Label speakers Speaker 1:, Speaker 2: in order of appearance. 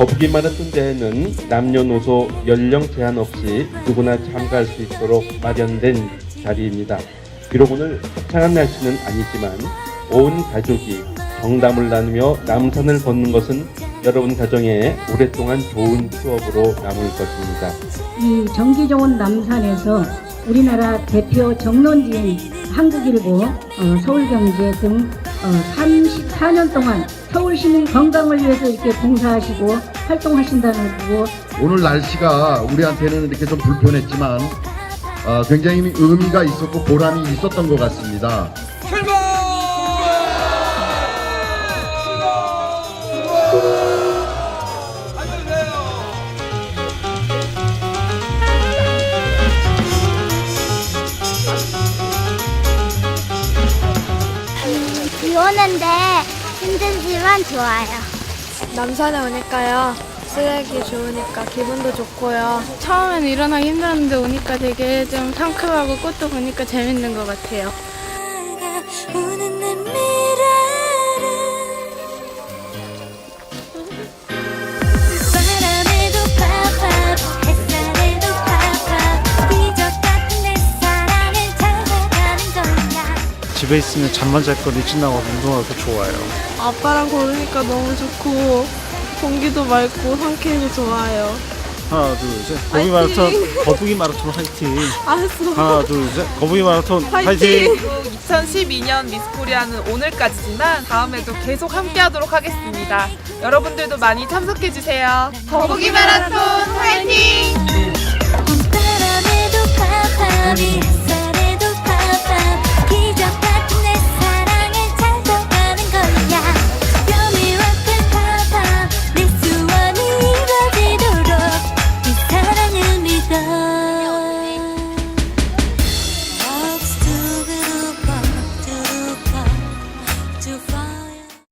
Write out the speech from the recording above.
Speaker 1: 거북이 마라톤 대회는 남녀노소 연령 제한 없이 누구나 참가할 수 있도록 마련된 자리입니다. 비록 오늘 화창한 날씨는 아니지만 온 가족이 정담을 나누며 남산을 걷는 것은 여러분 가정에 오랫동안 좋은 추억으로 남을 것입니다.
Speaker 2: 이 정기정원 남산에서 우리나라 대표 정론지인 한국일보, 어, 서울경제 등 어, 34년 동안 서울 시민 건강을 위해서 이렇게 봉사하시고 활동하신다는 거고
Speaker 3: 오늘 날씨가 우리한테는 이렇게 좀 불편했지만 어, 굉장히 의미가 있었고 보람이 있었던 것 같습니다.
Speaker 4: 오는데 힘들지만 좋아요.
Speaker 5: 남산에 오니까요. 쓰레기 좋으니까 기분도 좋고요.
Speaker 6: 처음에는 일어나기 힘들었는데 오니까 되게 좀 상큼하고 꽃도 보니까 재밌는 것 같아요.
Speaker 7: 집에 있으면 잠만 잘 거 일찍 나가고 운동하고 좋아요.
Speaker 5: 아빠랑 걸으니까 너무 좋고 공기도 맑고 상쾌해서 좋아요.
Speaker 7: 하나, 둘, 셋. 거북이 마라톤, 거북이 마라톤 화이팅.
Speaker 5: 알았어.
Speaker 7: 하나, 둘, 셋. 거북이 마라톤
Speaker 5: 화이팅!
Speaker 7: 화이팅!
Speaker 8: 2012년 미스코리아는 오늘까지지만 다음에도 계속 함께하도록 하겠습니다. 여러분들도 많이 참석해주세요. 거북이 마라톤 화이팅!